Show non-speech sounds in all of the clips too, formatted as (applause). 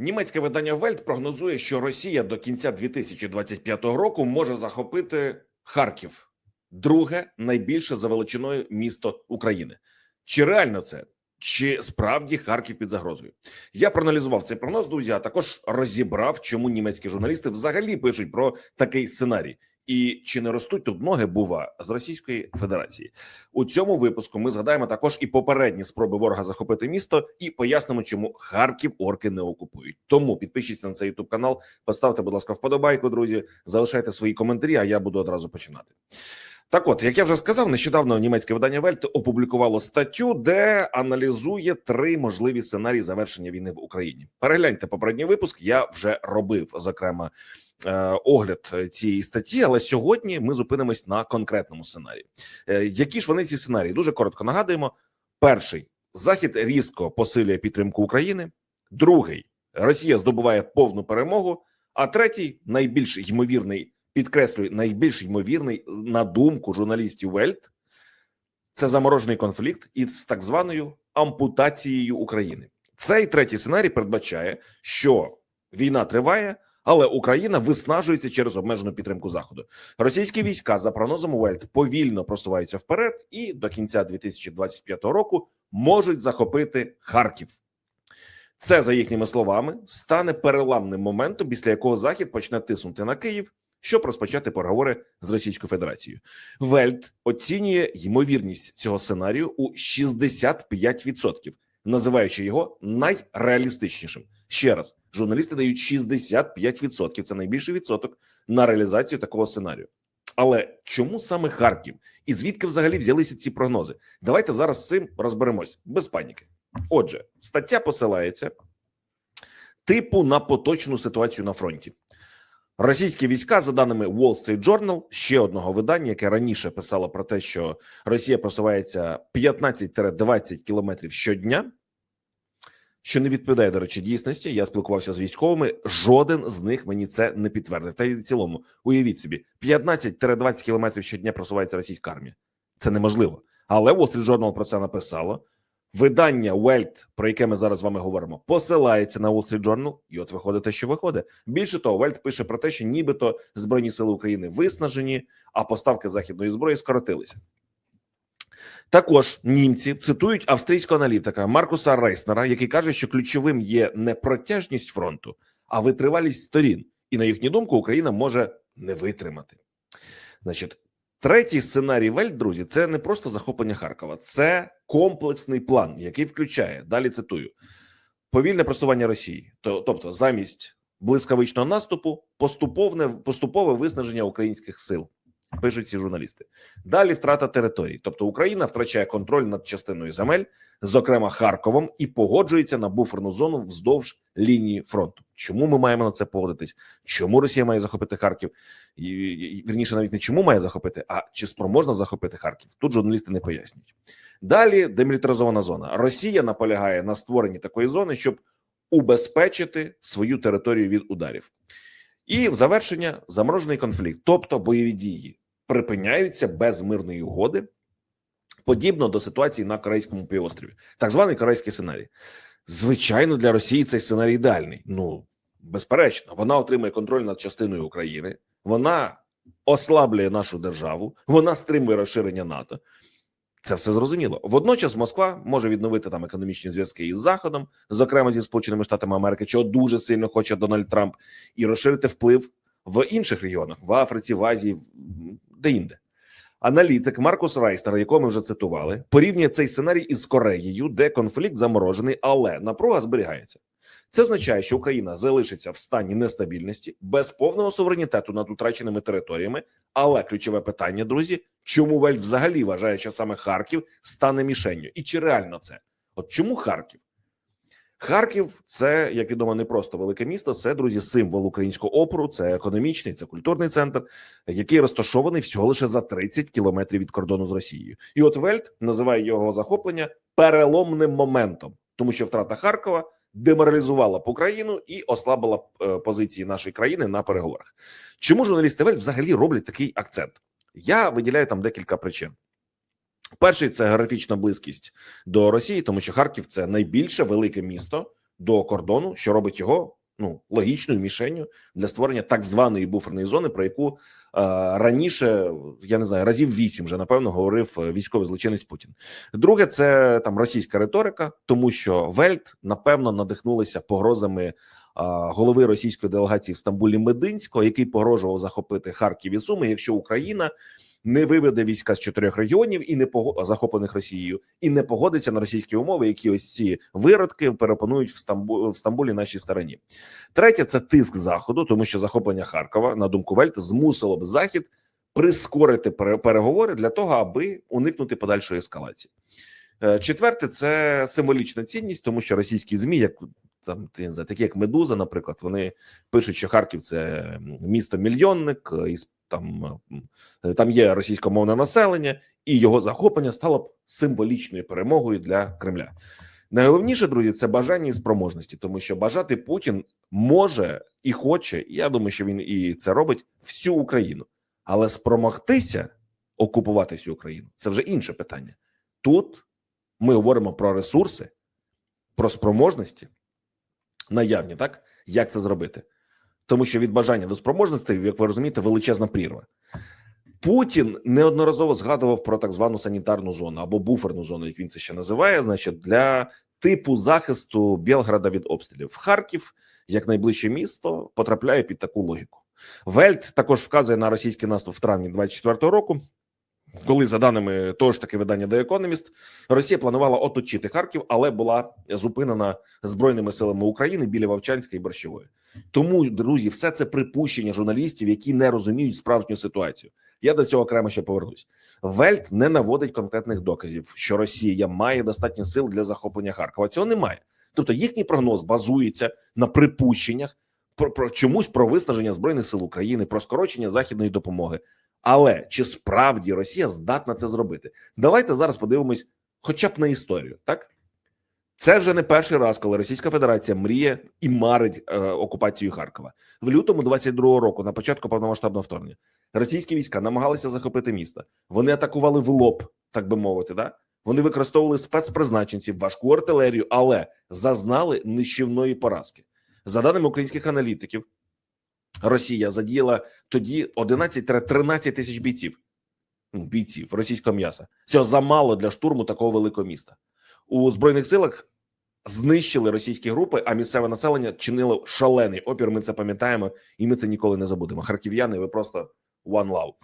Німецьке видання Вельт прогнозує, що Росія до кінця 2025 року може захопити Харків, друге найбільше за величиною місто України. Чи реально це? Чи справді Харків під загрозою? Я проаналізував цей прогноз, друзі, а також розібрав, чому німецькі журналісти взагалі пишуть про такий сценарій. І чи не ростуть тут ноги бува з Російської Федерації у цьому випуску? Ми згадаємо також і попередні спроби ворога захопити місто, і пояснимо, чому Харків орки не окупують. Тому підпишіться на цей ютуб канал, поставте, будь ласка, вподобайку, друзі. Залишайте свої коментарі. А я буду одразу починати. Так, от як я вже сказав, нещодавно німецьке видання Вельт опублікувало статтю, де аналізує три можливі сценарії завершення війни в Україні. Перегляньте попередній випуск. Я вже робив зокрема е, огляд цієї статті, але сьогодні ми зупинимось на конкретному сценарії. Е, які ж вони ці сценарії? Дуже коротко нагадуємо: перший захід різко посилює підтримку України. Другий Росія здобуває повну перемогу. А третій найбільш ймовірний підкреслюю, найбільш ймовірний на думку журналістів Вельт це заморожений конфлікт із так званою ампутацією України. Цей третій сценарій передбачає, що війна триває, але Україна виснажується через обмежену підтримку Заходу. Російські війська за прогнозом Вельт повільно просуваються вперед, і до кінця 2025 року можуть захопити Харків. Це за їхніми словами стане переламним моментом, після якого Захід почне тиснути на Київ щоб розпочати переговори з Російською Федерацією. Вельт оцінює ймовірність цього сценарію у 65%, називаючи його найреалістичнішим. Ще раз журналісти дають 65%, Це найбільший відсоток на реалізацію такого сценарію. Але чому саме Харків і звідки взагалі взялися ці прогнози? Давайте зараз з цим розберемось без паніки. Отже, стаття посилається типу на поточну ситуацію на фронті. Російські війська, за даними Wall Street Journal, ще одного видання, яке раніше писало про те, що Росія просувається 15-20 кілометрів щодня, що не відповідає, до речі, дійсності. Я спілкувався з військовими. Жоден з них мені це не підтвердив. Та й в цілому, уявіть собі, 15-20 кілометрів щодня просувається російська армія. Це неможливо. Але Wall Street Journal про це написало. Видання Welt, про яке ми зараз з вами говоримо, посилається на Wall Street Journal, і от виходить те, що виходить. Більше того, Вельт пише про те, що нібито збройні сили України виснажені, а поставки західної зброї скоротилися. Також німці цитують австрійського аналітика Маркуса Рейснера, який каже, що ключовим є не протяжність фронту, а витривалість сторін. І на їхню думку, Україна може не витримати. Значить, Третій сценарій Вельт, друзі, це не просто захоплення Харкова, це комплексний план, який включає далі. Цитую повільне просування Росії, тобто замість блискавичного наступу, поступовне поступове виснаження українських сил. Пишуть ці журналісти. Далі втрата територій, тобто Україна втрачає контроль над частиною земель, зокрема Харковом, і погоджується на буферну зону вздовж лінії фронту. Чому ми маємо на це погодитись? Чому Росія має захопити Харків? Вірніше, навіть не чому має захопити, а чи спроможна захопити Харків? Тут журналісти не пояснюють. Далі демілітаризована зона. Росія наполягає на створенні такої зони, щоб убезпечити свою територію від ударів. І в завершення заморожений конфлікт, тобто бойові дії, припиняються без мирної угоди, подібно до ситуації на Корейському півострові, так званий корейський сценарій. Звичайно, для Росії цей сценарій ідеальний. Ну безперечно, вона отримує контроль над частиною України, вона ослаблює нашу державу, вона стримує розширення НАТО. Це все зрозуміло. Водночас Москва може відновити там економічні зв'язки із Заходом, зокрема зі Сполученими Штатами Америки, чого дуже сильно хоче Дональд Трамп, і розширити вплив в інших регіонах в Африці, в Азії, де інде. Аналітик Маркус Райстер, якого ми вже цитували, порівнює цей сценарій із Кореєю, де конфлікт заморожений, але напруга зберігається. Це означає, що Україна залишиться в стані нестабільності без повного суверенітету над утраченими територіями. Але ключове питання, друзі, чому Вель взагалі вважає, що саме Харків стане мішенню, і чи реально це? От чому Харків? Харків це як відомо не просто велике місто. Це друзі, символ українського опору. Це економічний, це культурний центр, який розташований всього лише за 30 кілометрів від кордону з Росією. І от Вельт називає його захоплення переломним моментом, тому що втрата Харкова деморалізувала б Україну і ослабила позиції нашої країни на переговорах. Чому журналісти Вельт взагалі роблять такий акцент? Я виділяю там декілька причин. Перший це географічна близькість до Росії, тому що Харків це найбільше велике місто до кордону, що робить його ну логічною мішенью для створення так званої буферної зони, про яку е, раніше я не знаю разів вісім вже напевно говорив е, військовий злочинець Путін. Друге, це там російська риторика, тому що Вельт напевно надихнулися погрозами е, голови російської делегації в Стамбулі Мединського, який погрожував захопити Харків і Суми, якщо Україна не виведе війська з чотирьох регіонів і не пого... захоплених Росією, і не погодиться на російські умови, які ось ці виродки перепонують в Стамбу... в Стамбулі нашій стороні. Третє це тиск заходу, тому що захоплення Харкова, на думку Вельта, змусило б захід прискорити пере- переговори для того, аби уникнути подальшої ескалації. Е, Четверте, це символічна цінність, тому що російські змі, як там я не знаю, такі як Медуза, наприклад, вони пишуть, що Харків це місто мільйонник, і с- там, е, там є російськомовне населення, і його захоплення стало б символічною перемогою для Кремля. Найголовніше, друзі, це бажання і спроможності, тому що бажати Путін може і хоче. Я думаю, що він і це робить всю Україну, але спромогтися окупувати всю Україну це вже інше питання. Тут ми говоримо про ресурси, про спроможності наявні, так як це зробити, тому що від бажання до спроможності, як ви розумієте, величезна прірва. Путін неодноразово згадував про так звану санітарну зону або буферну зону, як він це ще називає, значить, для типу захисту Білграда від обстрілів. Харків, як найближче місто, потрапляє під таку логіку. Вельт також вказує на російський наступ в травні 24-го року. Коли, за даними того ж таки видання The Economist, Росія планувала оточити Харків, але була зупинена збройними силами України біля Вовчанська і Борщової. Тому, друзі, все це припущення журналістів, які не розуміють справжню ситуацію. Я до цього окремо ще повернусь. Вельт не наводить конкретних доказів, що Росія має достатньо сил для захоплення Харкова. Цього немає. Тобто їхній прогноз базується на припущеннях про, про чомусь про виснаження збройних сил України, про скорочення західної допомоги. Але чи справді Росія здатна це зробити? Давайте зараз подивимось, хоча б на історію, так. Це вже не перший раз, коли Російська Федерація мріє і марить е, окупацію Харкова в лютому 22-го року, на початку повномасштабного вторгнення, російські війська намагалися захопити місто. Вони атакували в лоб, так би мовити. Да? Вони використовували спецпризначенців, важку артилерію, але зазнали нищівної поразки. За даними українських аналітиків, Росія задіяла тоді 11-13 тисяч бійців. Ну, бійців російського м'яса. Цього замало для штурму такого великого міста. У збройних силах знищили російські групи, а місцеве населення чинило шалений опір. Ми це пам'ятаємо, і ми це ніколи не забудемо. Харків'яни, ви просто one love.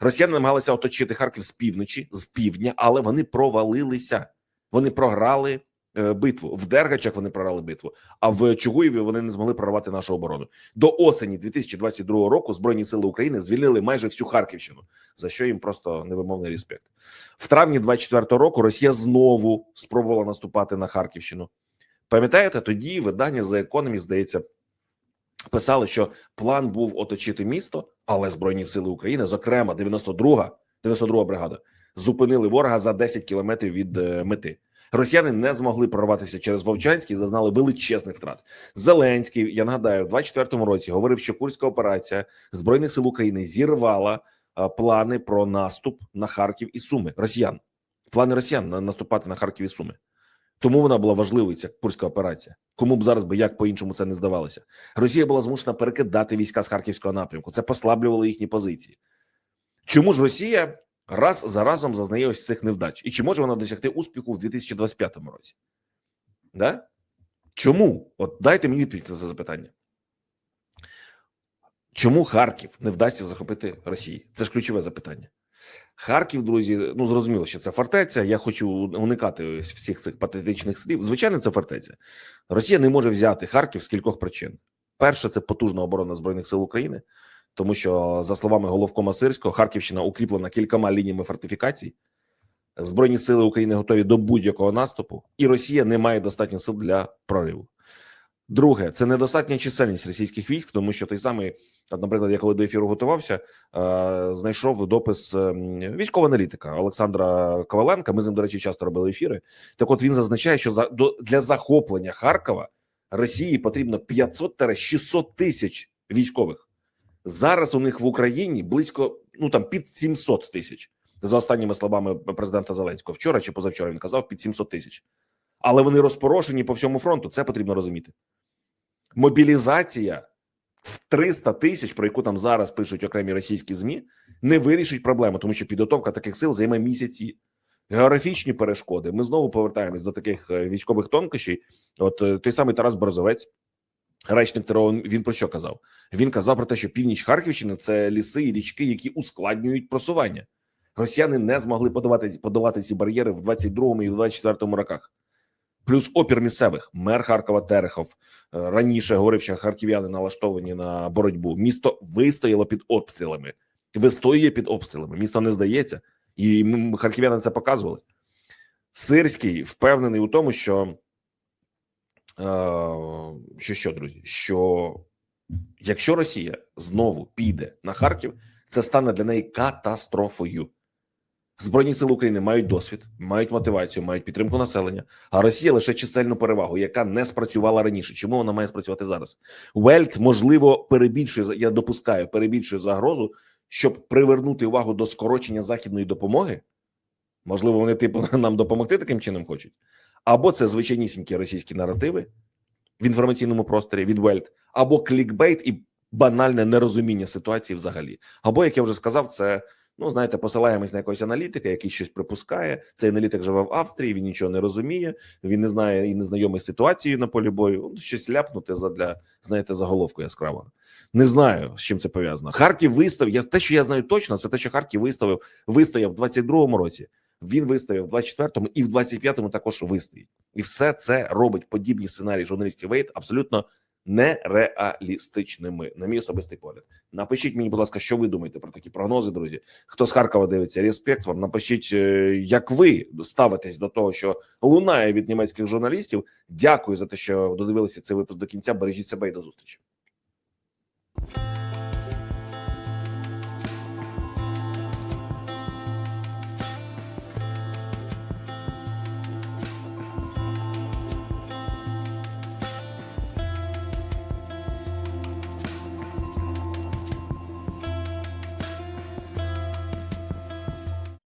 Росіяни намагалися оточити Харків з півночі, з півдня, але вони провалилися. Вони програли битву в Дергачах. Вони програли битву. А в Чугуєві вони не змогли прорвати нашу оборону. До осені 2022 року збройні сили України звільнили майже всю Харківщину, за що їм просто невимовний респект. В травні 24 року Росія знову спробувала наступати на Харківщину. Пам'ятаєте, тоді видання за економі здається писали, що план був оточити місто, але збройні сили України, зокрема 92-га, 92-га бригада, зупинили ворога за 10 кілометрів від е, мети. Росіяни не змогли прорватися через Вовчанський, зазнали величезних втрат. Зеленський, я нагадаю, в 24-му році говорив, що курська операція збройних сил України зірвала е, плани про наступ на Харків і Суми. Росіян, плани Росіян на наступати на Харків і Суми. Тому вона була важливою. Ця курська операція. Кому б зараз би як по іншому це не здавалося. Росія була змушена перекидати війська з харківського напрямку. Це послаблювало їхні позиції. Чому ж Росія раз за разом зазнає ось цих невдач? І чи може вона досягти успіху в 2025 році? Да? Чому? От дайте мені відповідь на це запитання. Чому Харків не вдасться захопити Росії? Це ж ключове запитання. Харків, друзі, ну зрозуміло, що це фортеця. Я хочу уникати всіх цих патетичних слів. Звичайно, це фортеця. Росія не може взяти Харків з кількох причин. Перше, це потужна оборона збройних сил України, тому що, за словами головкома Сирського, Харківщина укріплена кількома лініями фортифікацій. Збройні сили України готові до будь-якого наступу, і Росія не має достатньо сил для прориву. Друге, це недостатня чисельність російських військ, тому що той самий, наприклад, я коли до ефіру готувався, е, знайшов допис е, військового аналітика Олександра Коваленка. Ми з ним, до речі, часто робили ефіри. Так, от він зазначає, що для захоплення Харкова Росії потрібно 500-600 тисяч військових. Зараз у них в Україні близько ну там під 700 тисяч. За останніми словами президента Зеленського, вчора чи позавчора він казав під 700 тисяч. але вони розпорошені по всьому фронту. Це потрібно розуміти. Мобілізація в 300 тисяч, про яку там зараз пишуть окремі російські змі, не вирішить проблему, тому що підготовка таких сил займе місяці. Географічні перешкоди. Ми знову повертаємось до таких е, військових тонкощей. От е, той самий Тарас Борозовець, речник ТРО, він про що казав? Він казав про те, що північ Харківщини це ліси і річки, які ускладнюють просування. Росіяни не змогли подолати, подолати ці бар'єри в 22-му і в 24-му роках. Плюс опір місцевих мер Харкова Терехов е, раніше говорив, що харків'яни налаштовані на боротьбу. Місто вистояло під обстрілами, вистоює під обстрілами. Місто не здається, і харків'яни це показували. Сирський впевнений у тому, що що, що друзі, що якщо Росія знову піде на Харків, це стане для неї катастрофою. Збройні сили України мають досвід, мають мотивацію, мають підтримку населення. А Росія лише чисельну перевагу, яка не спрацювала раніше. Чому вона має спрацювати зараз? Вельт можливо перебільшує я допускаю, перебільшує загрозу, щоб привернути увагу до скорочення західної допомоги. Можливо, вони типу (laughs) нам допомогти таким чином хочуть, або це звичайнісінькі російські наративи в інформаційному просторі від Вельт, або клікбейт і банальне нерозуміння ситуації взагалі. Або, як я вже сказав, це ну знаєте, посилаємось на якогось аналітика, який щось припускає. Цей аналітик живе в Австрії, він нічого не розуміє, він не знає і не знайомий з ситуацією на полі бою. Ну, Щось ляпнути задля знаєте заголовку яскравого. Не знаю, з чим це пов'язано. Харків виставив. Я те, що я знаю точно, це те, що Харків виставив, вистояв в 22-му році. Він вистояв в 24-му і в 25-му також вистоїть. І все це робить подібні сценарії журналістів Вейт абсолютно нереалістичними, на мій особистий погляд. Напишіть мені, будь ласка, що ви думаєте про такі прогнози, друзі. Хто з Харкова дивиться, респект вам. Напишіть, е, як ви ставитесь до того, що лунає від німецьких журналістів. Дякую за те, що додивилися цей випуск до кінця. Бережіть себе і до зустрічі.